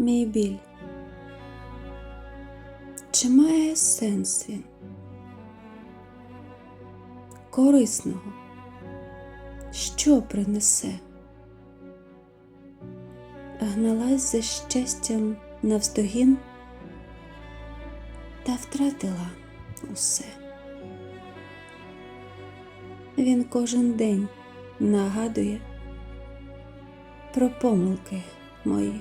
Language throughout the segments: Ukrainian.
Мій біль. Чи має сенс він? Корисного? Що принесе? Гналась за щастям навздогін та втратила усе. Він кожен день нагадує про помилки мої.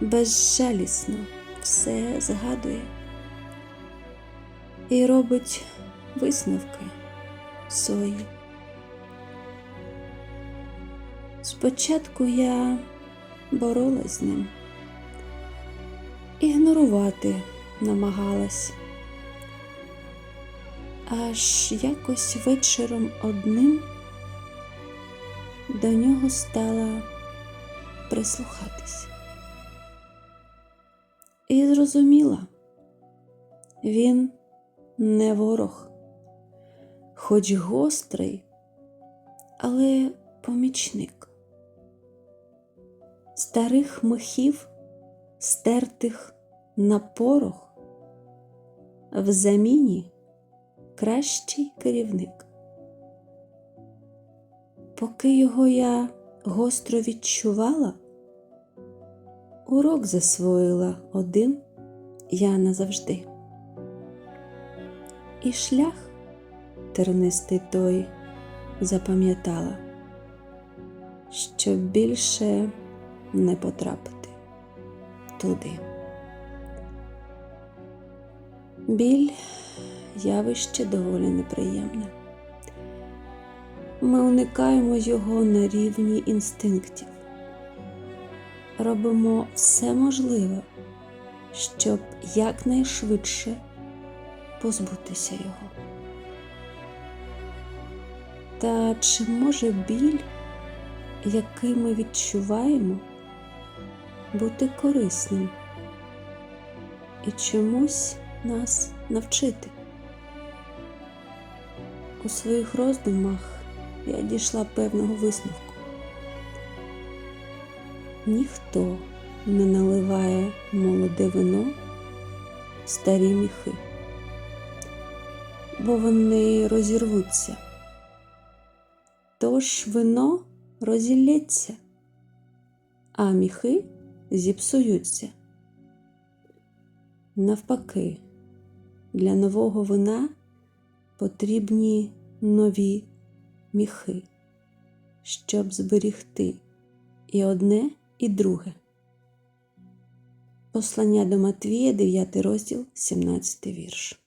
Безжалісно все згадує і робить висновки свої. Спочатку я боролась з ним, ігнорувати намагалась, аж якось вечором одним до нього стала прислухатись. І зрозуміла, він не ворог, хоч гострий, але помічник. Старих мехів, стертих на порох, в заміні кращий керівник. Поки його я гостро відчувала, урок засвоїла один я назавжди. І шлях тернистий той запам'ятала, щоб більше не потрапити туди. Біль явище доволі неприємне. Ми уникаємо його на рівні інстинктів, робимо все можливе, щоб якнайшвидше позбутися його. Та чи може біль, який ми відчуваємо, бути корисним і чомусь нас навчити? У своїх роздумах я дійшла певного висновку. Ніхто не наливає молоде вино в старі міхи, бо вони розірвуться. Тож вино розілється, а міхи зіпсуються. Навпаки, для нового вина потрібні нові міхи, щоб зберігти і одне, і друге. Послання до Матвія, 9 розділ, 17 вірш.